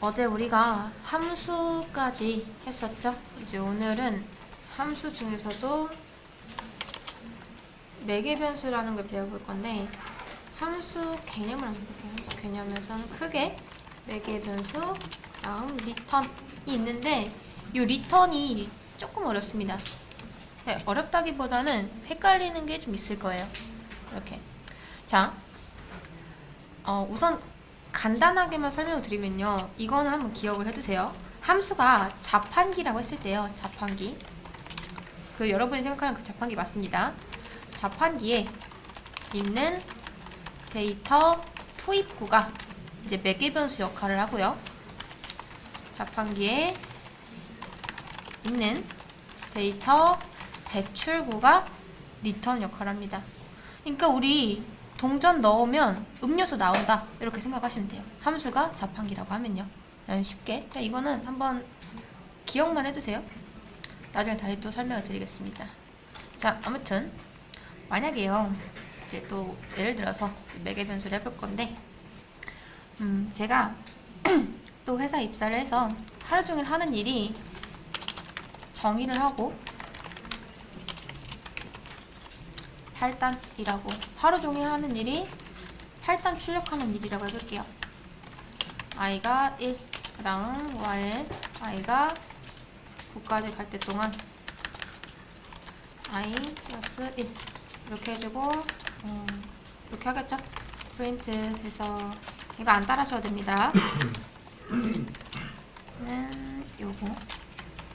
어제 우리가 함수까지 했었죠? 이제 오늘은 함수 중에서도 매개변수라는 걸 배워볼 건데 함수 개념을 한번 볼게요. 함수 개념에서는 크게 매개변수, 다음 리턴이 있는데 이 리턴이 조금 어렵습니다. 네, 어렵다기보다는 헷갈리는 게 좀 있을 거예요. 이렇게. 자, 어, 우선 간단하게만 설명을 드리면요. 이거는 한번 기억을 해두세요. 함수가 자판기라고 했을 때요. 자판기. 그 여러분이 생각하는 그 자판기 맞습니다. 자판기에 있는 데이터 투입구가 이제 매개 변수 역할을 하고요. 자판기에 있는 데이터 배출구가 리턴 역할을 합니다. 그러니까 우리 동전 넣으면 음료수 나온다 이렇게 생각하시면 돼요. 함수가 자판기라고 하면요. 그냥 쉽게 그냥 이거는 한번 기억만 해두세요. 나중에 다시 또 설명을 드리겠습니다. 자 아무튼 만약에요 이제 또 예를 들어서 매개 변수를 해볼 건데 음 제가 또 회사 입사를 해서 하루 종일 하는 일이 정의를 하고 8단이라고 하루 종일 하는 일이 8단 출력하는 일이라고 해볼게요. i가 1, 그 다음 while i가 9까지 갈 때 동안 i 플러스 1 이렇게 해주고 음, 이렇게 하겠죠? 프린트 해서 이거 안 따라 하셔도 됩니다. 는 요거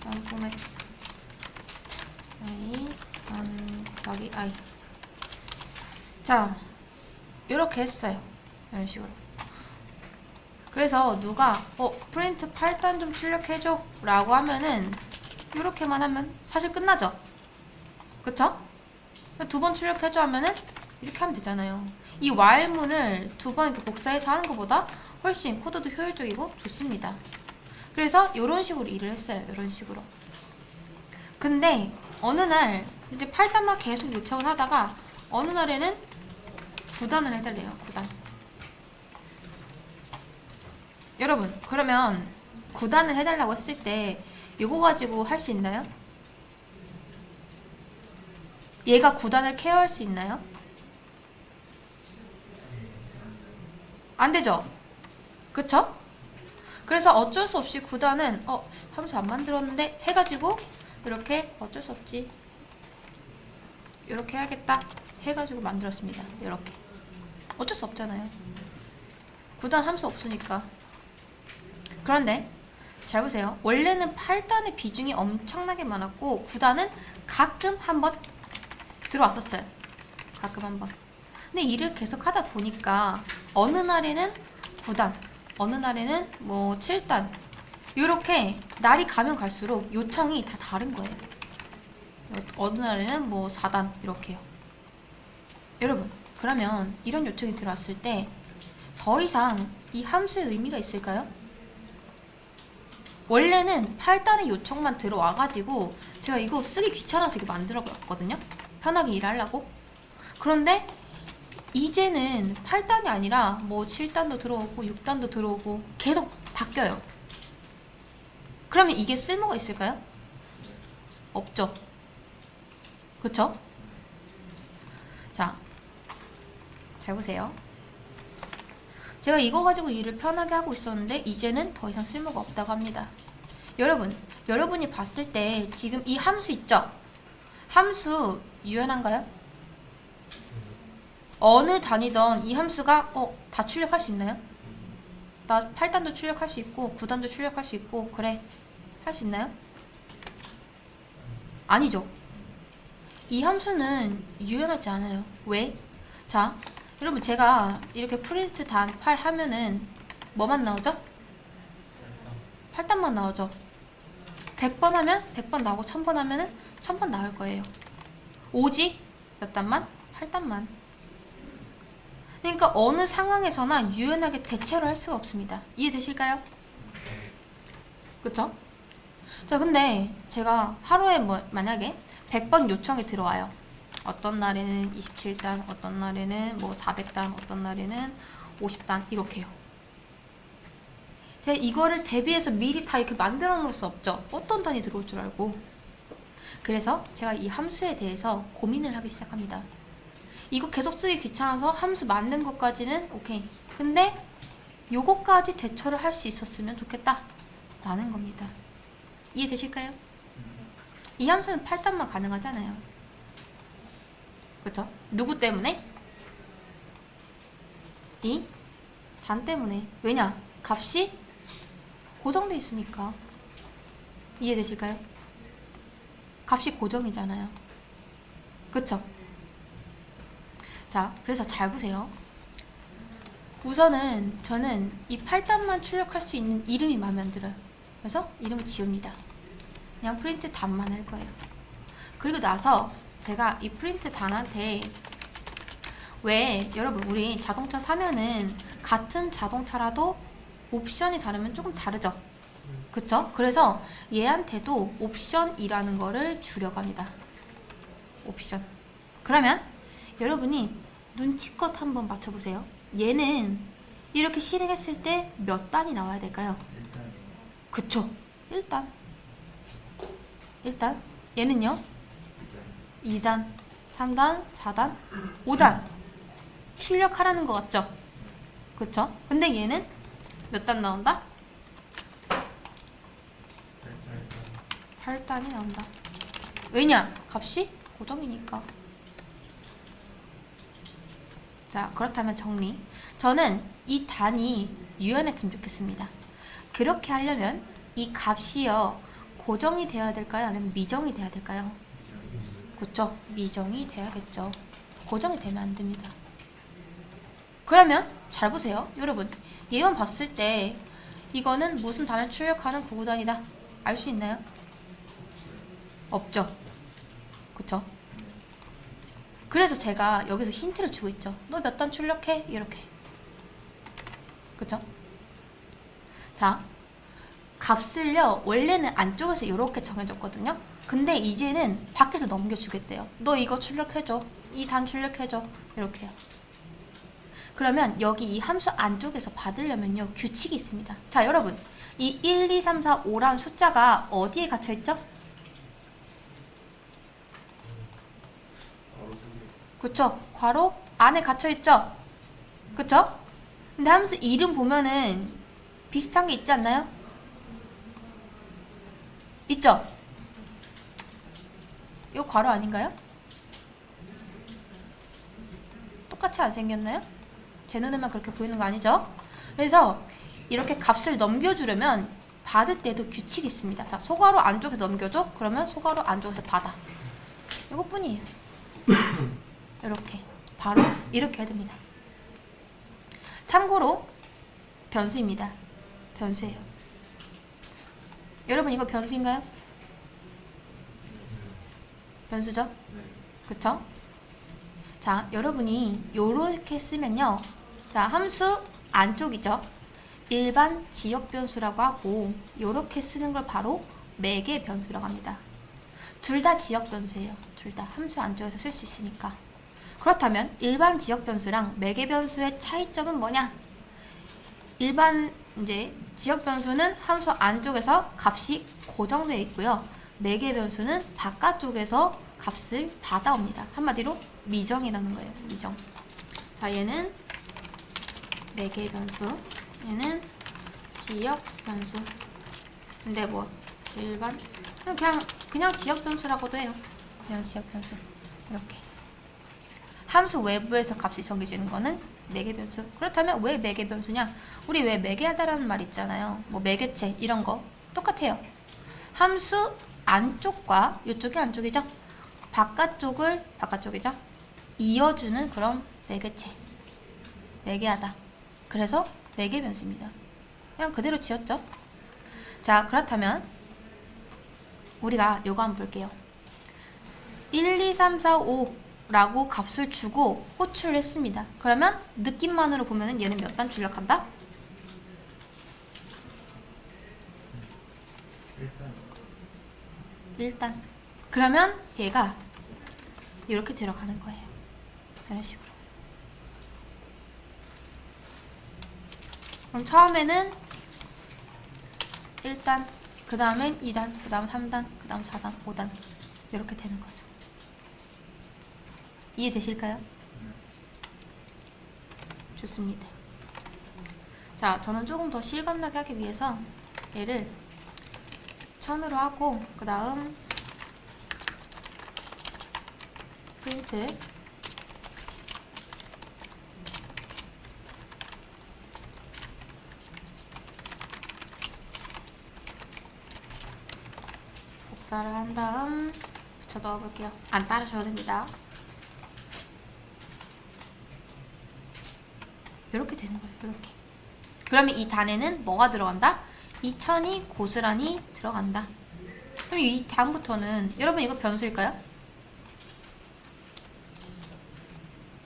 다음 포맷 i 음, 더하기 i 자, 이렇게 했어요. 이런 식으로. 그래서 누가 어 프린트 8단 좀 출력해줘 라고 하면은 이렇게만 하면 사실 끝나죠. 그쵸? 두 번 출력해줘 하면은 이렇게 하면 되잖아요. 이 while문을 두 번 이렇게 복사해서 하는 것보다 훨씬 코드도 효율적이고 좋습니다. 그래서 이런 식으로 일을 했어요. 이런 식으로. 근데 어느 날 이제 8단만 계속 요청을 하다가 어느 날에는 9단을 해달래요. 9단. 여러분, 그러면 9단을 해달라고 했을 때 이거 가지고 할 수 있나요? 얘가 9단을 케어할 수 있나요? 안 되죠? 그쵸? 그래서 어쩔 수 없이 9단은 어, 함수 안 만들었는데 해가지고 이렇게 어쩔 수 없지 이렇게 해야겠다 해가지고 만들었습니다. 이렇게 어쩔 수 없잖아요. 9단 함수 없으니까 그런데 잘 보세요. 원래는 8단의 비중이 엄청나게 많았고 9단은 가끔 한 번 들어왔었어요. 가끔 한 번. 근데 일을 계속 하다 보니까 어느 날에는 9단, 어느 날에는 뭐 7단 이렇게 날이 가면 갈수록 요청이 다 다른 거예요. 어느 날에는 뭐 4단 이렇게요. 여러분, 그러면 이런 요청이 들어왔을 때 더 이상 이 함수의 의미가 있을까요? 원래는 8단의 요청만 들어와가지고 제가 이거 쓰기 귀찮아서 이거 만들어봤거든요. 편하게 일하려고. 그런데 이제는 8단이 아니라 뭐 7단도 들어오고 6단도 들어오고 계속 바뀌어요. 그러면 이게 쓸모가 있을까요? 없죠. 그쵸? 자, 잘 보세요. 제가 이거 가지고 일을 편하게 하고 있었는데 이제는 더 이상 쓸모가 없다고 합니다. 여러분, 여러분이 봤을 때 지금 이 함수 있죠? 함수 유연한가요? 어느 단위던 이 함수가 어, 다 출력할 수 있나요? 나 8단도 출력할 수 있고 9단도 출력할 수 있고 그래 할 수 있나요? 아니죠. 이 함수는 유연하지 않아요. 왜? 자, 여러분 제가 이렇게 프린트 단8 하면은 뭐만 나오죠? 8단만 나오죠. 100번 하면 100번 나오고 1000번 하면은 1000번 나올 거예요. 오직 몇 단만? 8단만. 그러니까 어느 상황에서나 유연하게 대처를 할 수가 없습니다. 이해되실까요? 그쵸? 자, 근데 제가 하루에 뭐, 만약에 100번 요청이 들어와요. 어떤 날에는 27단, 어떤 날에는 뭐 400단, 어떤 날에는 50단, 이렇게요. 제가 이거를 대비해서 미리 다 이렇게 만들어 놓을 수 없죠. 어떤 단위 들어올 줄 알고. 그래서 제가 이 함수에 대해서 고민을 하기 시작합니다. 이거 계속 쓰기 귀찮아서 함수 만든 것까지는 오케이. 근데 요거까지 대처를 할 수 있었으면 좋겠다. 라는 겁니다. 이해되실까요? 이 함수는 8단만 가능하잖아요. 그쵸? 누구 때문에? 이 단 때문에. 왜냐? 값이 고정돼 있으니까. 이해되실까요? 값이 고정이잖아요. 그쵸? 자, 그래서 잘 보세요. 우선은 저는 이 8단만 출력할 수 있는 이름이 마음에 안 들어요. 그래서 이름을 지웁니다. 그냥 프린트 단만 할 거예요. 그리고 나서 제가 이 프린트 단한테 왜 여러분 우리 자동차 사면은 같은 자동차라도 옵션이 다르면 조금 다르죠? 그쵸? 그래서 얘한테도 옵션이라는 거를 주려고 합니다. 옵션. 그러면 여러분이 눈치껏 한번 맞춰보세요. 얘는 이렇게 실행했을 때 몇 단이 나와야 될까요? 일단 그쵸? 1단. 1단. 얘는요? 일단 2단, 3단, 4단, 5단. 출력하라는 것 같죠? 그쵸? 근데 얘는 몇 단 나온다? 일단 8단이 나온다. 왜냐? 값이 고정이니까. 자, 그렇다면 정리. 저는 이 단이 유연했으면 좋겠습니다. 그렇게 하려면 이 값이요, 고정이 돼야 될까요? 아니면 미정이 돼야 될까요? 그쵸? 미정이 돼야겠죠. 고정이 되면 안 됩니다. 그러면 잘 보세요. 여러분, 예원 봤을 때 이거는 무슨 단을 출력하는 구구단이다. 알 수 있나요? 없죠. 그쵸? 그래서 제가 여기서 힌트를 주고 있죠. 너 몇 단 출력해? 이렇게. 그쵸? 자, 값을요, 원래는 안쪽에서 이렇게 정해졌거든요. 근데 이제는 밖에서 넘겨주겠대요. 너 이거 출력해줘. 이 단 출력해줘. 이렇게요. 그러면 여기 이 함수 안쪽에서 받으려면요, 규칙이 있습니다. 자, 여러분. 이 1, 2, 3, 4, 5라는 숫자가 어디에 갇혀있죠? 그쵸? 괄호 안에 갇혀있죠? 그쵸? 근데 함수 이름 보면은 비슷한 게 있지 않나요? 있죠? 이거 괄호 아닌가요? 똑같이 안 생겼나요? 제 눈에만 그렇게 보이는 거 아니죠? 그래서 이렇게 값을 넘겨주려면 받을 때도 규칙이 있습니다. 자, 소괄호 안쪽에 넘겨줘? 그러면 소괄호 안쪽에서 받아. 이것뿐이에요. 이렇게 바로 이렇게 해야 됩니다. 참고로 변수입니다. 변수예요. 여러분 이거 변수인가요? 변수죠? 네 그쵸? 자, 여러분이 요렇게 쓰면요. 자, 함수 안쪽이죠. 일반 지역 변수라고 하고 요렇게 쓰는 걸 바로 매개 변수라고 합니다. 둘 다 지역 변수예요. 둘 다 함수 안쪽에서 쓸 수 있으니까. 그렇다면 일반 지역 변수랑 매개 변수의 차이점은 뭐냐? 일반 이제 지역 변수는 함수 안쪽에서 값이 고정되어 있고요. 매개 변수는 바깥쪽에서 값을 받아옵니다. 한마디로 미정이라는 거예요. 미정. 자, 얘는 매개 변수, 얘는 지역 변수. 근데 뭐 일반 그냥 그냥 지역 변수라고도 해요. 그냥 지역 변수 이렇게. 함수 외부에서 값이 정해지는 거는 매개 변수. 그렇다면 왜 매개 변수냐? 우리 왜 매개하다라는 말 있잖아요. 뭐 매개체 이런 거 똑같아요. 함수 안쪽과 이쪽이 안쪽이죠. 바깥쪽을 바깥쪽이죠. 이어주는 그런 매개체. 매개하다. 그래서 매개 변수입니다. 그냥 그대로 지었죠. 자, 그렇다면 우리가 요거 한번 볼게요. 1, 2, 3, 4, 5 라고 값을 주고 호출을 했습니다. 그러면 느낌만으로 보면은 얘는 몇 단 출력한다? 일단 1단. 그러면 얘가 이렇게 들어가는 거예요. 이런 식으로. 그럼 처음에는 1단, 그 다음엔 2단, 그 다음 3단, 그 다음 4단, 5단 이렇게 되는 거죠. 이해되실까요? 좋습니다. 자, 저는 조금 더 실감나게 하기 위해서 얘를 천으로 하고 그 다음 프린트 복사를 한 다음 붙여 넣어 볼게요. 안 따르셔도 됩니다. 이렇게 되는 거예요. 이렇게. 그러면 이 단에는 뭐가 들어간다? 2000이 고스란히 들어간다. 그럼 이 다음부터는 여러분 이거 변수일까요?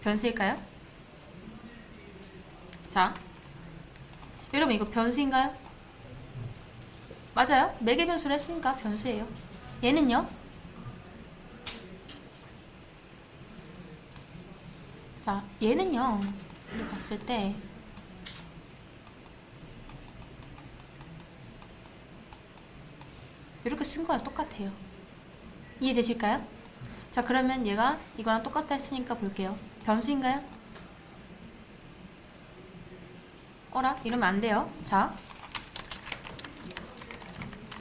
변수일까요? 자, 여러분 이거 변수인가요? 맞아요. 매개 변수를 했으니까 변수예요. 얘는요? 자, 얘는요. 우리 봤을 때 거랑 똑같아요. 이해되실까요? 자, 그러면 얘가 이거랑 똑같다 했으니까 볼게요. 변수인가요? 어라? 이러면 안 돼요. 자.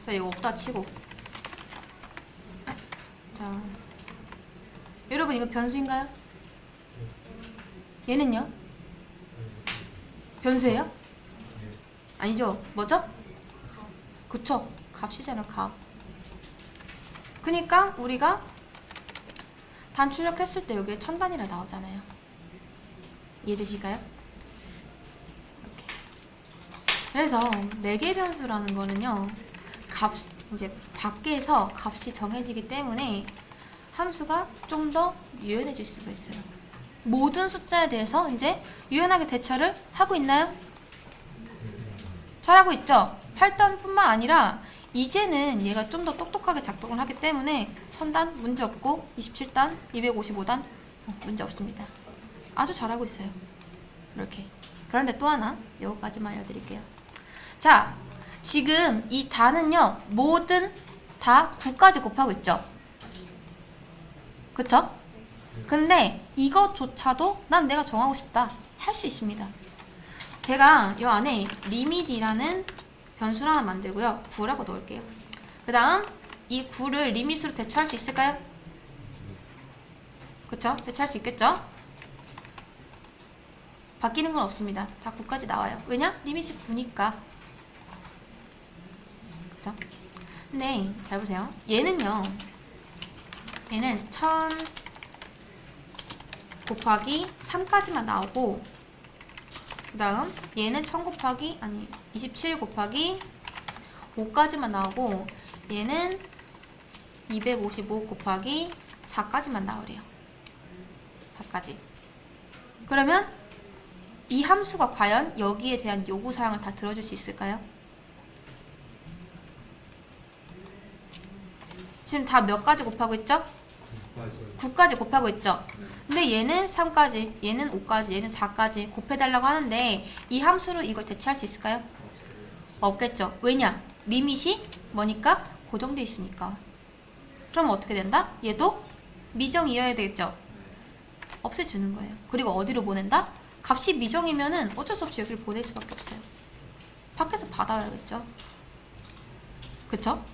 자, 이거 없다 치고. 자. 여러분, 이거 변수인가요? 얘는요? 변수예요? 아니죠? 뭐죠? 그쵸? 값이잖아, 값. 그니까 우리가 단출력했을 때 여기에 천단이라 나오잖아요. 이해되실까요? 이렇게. 그래서 매개 변수라는 거는요, 값, 이제 밖에서 값이 정해지기 때문에 함수가 좀 더 유연해질 수가 있어요. 모든 숫자에 대해서 이제 유연하게 대처를 하고 있나요? 잘하고 있죠? 8단뿐만 아니라 이제는 얘가 좀 더 똑똑하게 작동을 하기 때문에 1000단 문제 없고 27단, 255단 어, 문제 없습니다. 아주 잘하고 있어요. 이렇게. 그런데 또 하나 요거까지만 알려드릴게요. 자, 지금 이 단은요 모든 다 9까지 곱하고 있죠. 그쵸? 근데 이것조차도 난 내가 정하고 싶다 할 수 있습니다. 제가 이 안에 리밋이라는 변수를 하나 만들고요. 9라고 넣을게요. 그 다음 이 9를 리밋으로 대처할 수 있을까요? 그쵸? 대처할 수 있겠죠? 바뀌는 건 없습니다. 다 9까지 나와요. 왜냐? 리밋이 9니까. 그쵸? 근데 잘 보세요. 얘는요. 얘는 1000 곱하기 3까지만 나오고 그 다음 얘는 1000 곱하기 아니 27 곱하기 5까지만 나오고 얘는 255 곱하기 4까지만 나오래요 4까지 그러면 이 함수가 과연 여기에 대한 요구사항을 다 들어줄 수 있을까요? 지금 다 몇 가지 곱하고 있죠? 9까지 곱하고 있죠? 근데 얘는 3까지, 얘는 5까지, 얘는 4까지 곱해달라고 하는데 이 함수로 이걸 대체할 수 있을까요? 없겠죠. 왜냐? 리밋이 뭐니까? 고정돼 있으니까. 그럼 어떻게 된다? 얘도 미정이어야 되겠죠? 없애주는 거예요. 그리고 어디로 보낸다? 값이 미정이면은 어쩔 수 없이 여기를 보낼 수밖에 없어요. 밖에서 받아야겠죠? 그쵸?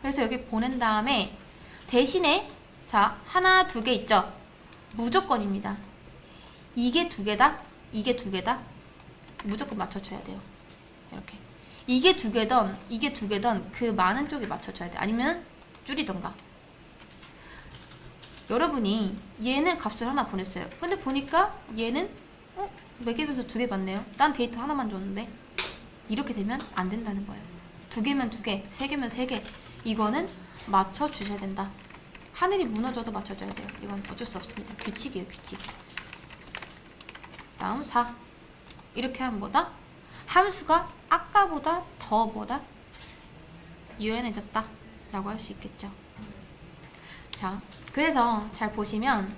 그래서 여기 보낸 다음에 대신에 자 하나 두 개 있죠? 무조건입니다. 이게 두 개다? 이게 두 개다? 무조건 맞춰줘야 돼요. 이렇게. 이게 두 개던, 이게 두 개던 그 많은 쪽에 맞춰줘야 돼. 아니면 줄이던가. 여러분이 얘는 값을 하나 보냈어요. 근데 보니까 얘는 어? 매개변수 두 개 받네요. 난 데이터 하나만 줬는데 이렇게 되면 안 된다는 거예요. 두 개면 두 개, 세 개면 세 개. 이거는 맞춰주셔야 된다. 하늘이 무너져도 맞춰줘야 돼요. 이건 어쩔 수 없습니다. 규칙이에요, 규칙. 다음 4. 이렇게 하면 뭐다? 함수가 아까보다 더 뭐다? 유연해졌다. 라고 할 수 있겠죠. 자, 그래서 잘 보시면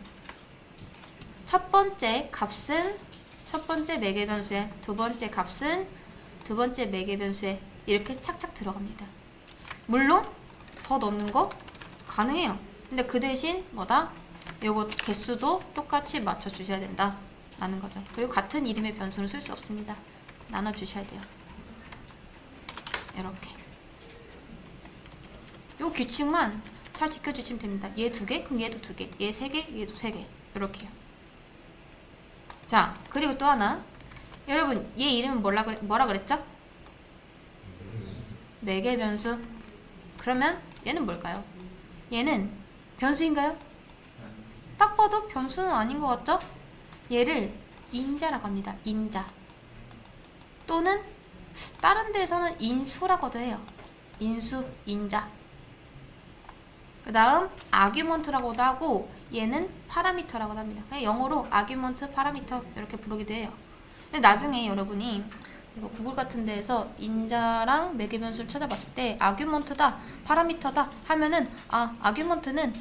첫 번째 값은 첫 번째 매개 변수의 두 번째 값은 두 번째 매개 변수의 이렇게 착착 들어갑니다. 물론 더 넣는 거 가능해요. 근데 그 대신 뭐다? 요거 개수도 똑같이 맞춰 주셔야 된다. 라는 거죠. 그리고 같은 이름의 변수는 쓸 수 없습니다. 나눠 주셔야 돼요. 이렇게. 요 규칙만 잘 지켜주시면 됩니다. 얘 두 개, 그럼 얘도 두 개, 얘 세 개, 얘도 세 개. 이렇게요. 자, 그리고 또 하나. 여러분, 얘 이름은 뭐라, 그래, 뭐라 그랬죠? 매개 변수. 그러면 얘는 뭘까요? 얘는 변수인가요? 딱 봐도 변수는 아닌 것 같죠? 얘를 인자라고 합니다. 인자. 또는 다른 데에서는 인수라고도 해요. 인수, 인자. 그 다음 아규먼트라고도 하고 얘는 파라미터라고도 합니다. 그냥 영어로 아규먼트, 파라미터 이렇게 부르기도 해요. 근데 나중에 여러분이 이거 구글 같은 데에서 인자랑 매개 변수를 찾아봤을 때 아규먼트다, 파라미터다 하면은 아 아규먼트는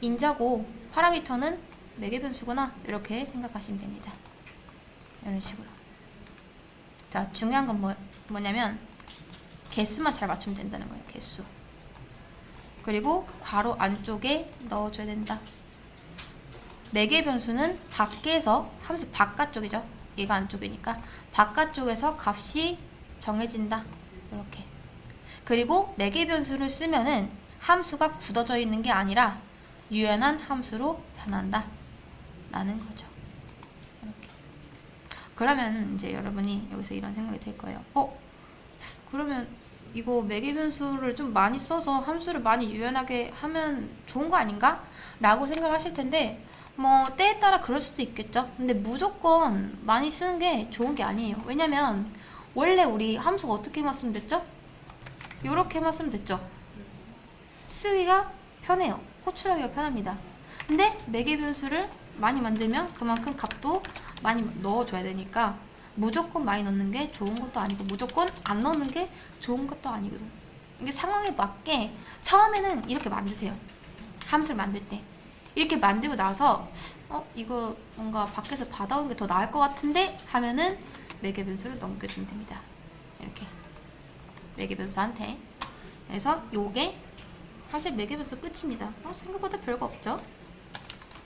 인자고 파라미터는 매개 변수구나 이렇게 생각하시면 됩니다. 이런 식으로. 자 중요한 건 뭐, 뭐냐면 개수만 잘 맞추면 된다는 거예요. 개수. 그리고 괄호 안쪽에 넣어줘야 된다. 매개 변수는 밖에서 함수 바깥쪽이죠. 얘가 안쪽이니까 바깥쪽에서 값이 정해진다. 이렇게. 그리고 매개 변수를 쓰면은 함수가 굳어져 있는 게 아니라 유연한 함수로 변한다. 라는 거죠. 이렇게. 그러면 이제 여러분이 여기서 이런 생각이 들 거예요. 어? 그러면 이거 매개 변수를 좀 많이 써서 함수를 많이 유연하게 하면 좋은 거 아닌가? 라고 생각을 하실 텐데 뭐 때에 따라 그럴 수도 있겠죠. 근데 무조건 많이 쓰는 게 좋은 게 아니에요. 왜냐면 원래 우리 함수가 어떻게만 쓰면 됐죠? 요렇게만 쓰면 됐죠. 쓰기가 편해요. 호출하기가 편합니다. 근데 매개 변수를 많이 만들면 그만큼 값도 많이 넣어줘야 되니까 무조건 많이 넣는 게 좋은 것도 아니고 무조건 안 넣는 게 좋은 것도 아니거든. 이게 상황에 맞게 처음에는 이렇게 만드세요. 함수를 만들 때. 이렇게 만들고 나서 어 이거 뭔가 밖에서 받아온 게 더 나을 것 같은데 하면은 매개 변수를 넘겨주면 됩니다. 이렇게 매개 변수한테. 그래서 요게 사실 매개 변수 끝입니다. 어, 생각보다 별거 없죠?